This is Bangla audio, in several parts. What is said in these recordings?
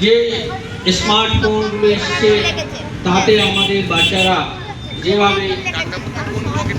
যে স্মার্টফোনগুলো এসছে তাতে আমাদের বাচ্চারা যেভাবে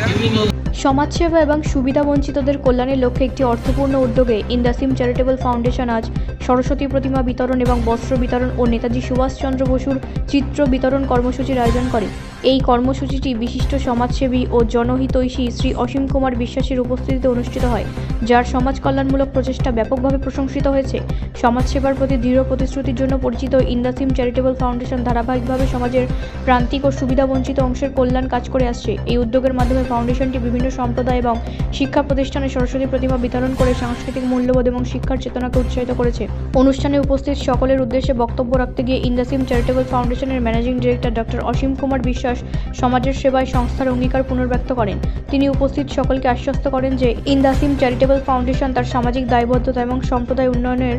বিভিন্ন সমাজসেবা এবং সুবিধাবঞ্চিতদের কল্যাণের লক্ষ্যে একটি অর্থপূর্ণ উদ্যোগে ইন্দাসিম চ্যারিটেবল ফাউন্ডেশন আজ সরস্বতী প্রতিমা বিতরণ এবং বস্ত্র বিতরণ ও নেতাজি সুভাষচন্দ্র বসুর চিত্র বিতরণ কর্মসূচির আয়োজন করে। এই কর্মসূচিটি বিশিষ্ট সমাজসেবী ও জনহিতৈষী শ্রী অসীম কুমার বিশ্বাসের উপস্থিতিতে অনুষ্ঠিত হয়, যার সমাজ কল্যাণমূলক প্রচেষ্টা ব্যাপকভাবে প্রশংসিত হয়েছে। সমাজসেবার প্রতি দৃঢ় প্রতিশ্রুতির জন্য পরিচিত ইন্দাসিম চ্যারিটেবল ফাউন্ডেশন ধারাবাহিকভাবে সমাজের প্রান্তিক ও সুবিধাবঞ্চিত অংশের কল্যাণ কাজ করে আসছে। এই উদ্যোগের মাধ্যমে ফাউন্ডেশনটি বিভিন্ন সম্প্রদায় এবং শিক্ষা প্রতিষ্ঠানে সরস্বতী প্রতিমা বিতরণ করে সাংস্কৃতিক মূল্যবোধ এবং শিক্ষার চেতনাকে উৎসাহিত করেছে। অনুষ্ঠানে উপস্থিত সকলের উদ্দেশ্যে বক্তব্য রাখতে গিয়ে ইন্দাসিম চ্যারিটেবল ফাউন্ডেশনের managing director doctor Asim Kumar Biswas সমাজের সেবায় সংস্থার অঙ্গীকার পুনর্ব্যক্ত করেন। তিনি উপস্থিত সকলকে আশ্বস্ত করেন যে ইন্দাসিম চ্যারিটেবল ফাউন্ডেশন তার সামাজিক দায়বদ্ধতা এবং সম্প্রদায় উন্নয়নের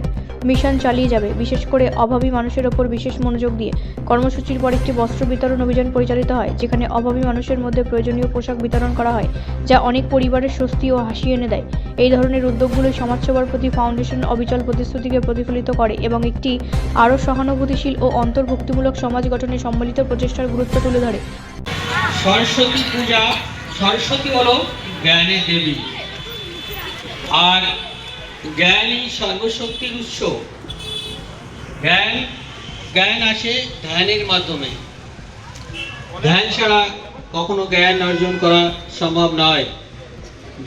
মিশন চালিয়ে যাবে। বিশেষ করে অভাবী মানুষের ওপর বিশেষ মনোযোগ দিয়ে। কর্মসূচির পর একটি বস্ত্র বিতরণ অভিযান পরিচালিত হয়, যেখানে অভাবী মানুষের মধ্যে প্রয়োজনীয় পোশাক বিতরণ করা হয়। যা অনেক পরিবারের স্বস্তি ও হাসি এনে দেয়। এই ধরনের উদ্যোগগুলো সমাজসেবার প্রতি ফাউন্ডেশন অবিচল প্রতিশ্রুতিকে প্রতিফলিত করে এবং একটি আরও সহানুভূতিশীল ও অন্তর্ভুক্তিমূলক সমাজ গঠনে সম্মিলিত প্রচেষ্টার গুরুত্ব তুলে ধরে। সরস্বতী পূজা, সরস্বতী হলো জ্ঞানের দেবী। আর জ্ঞানই সর্বশক্তির উৎস। জ্ঞান জ্ঞান আসে ধ্যানের মাধ্যমে। ধ্যান ছাড়া কখনো জ্ঞান অর্জন করা সম্ভব নয়।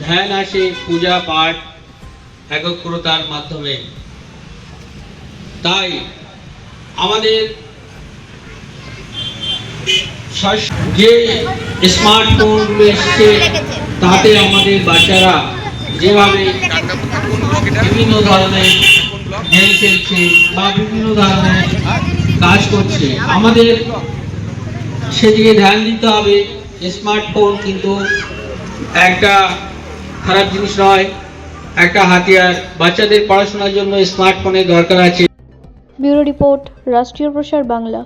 ধ্যান আসে পূজা, পাঠ, একগ্রতার মাধ্যমে। তাই আমাদের যে স্মার্টফোনগুলো এসছে, তাতে আমাদের বাচ্চারা যেভাবে বিভিন্ন ধরনের খেলছে বা বিভিন্ন ধরনের কাজ করছে, আমাদের সেদিকে ধ্যান দিতে হবে। স্মার্টফোন কিন্তু একটা খারাপ জিনিস নয়। একটা হাতিয়ার। বাচ্চাদের পড়াশোনার জন্য স্মার্টফোনের দরকার আছে। ব্যুরো রিপোর্ট, রাষ্ট্রীয় প্রসার বাংলা।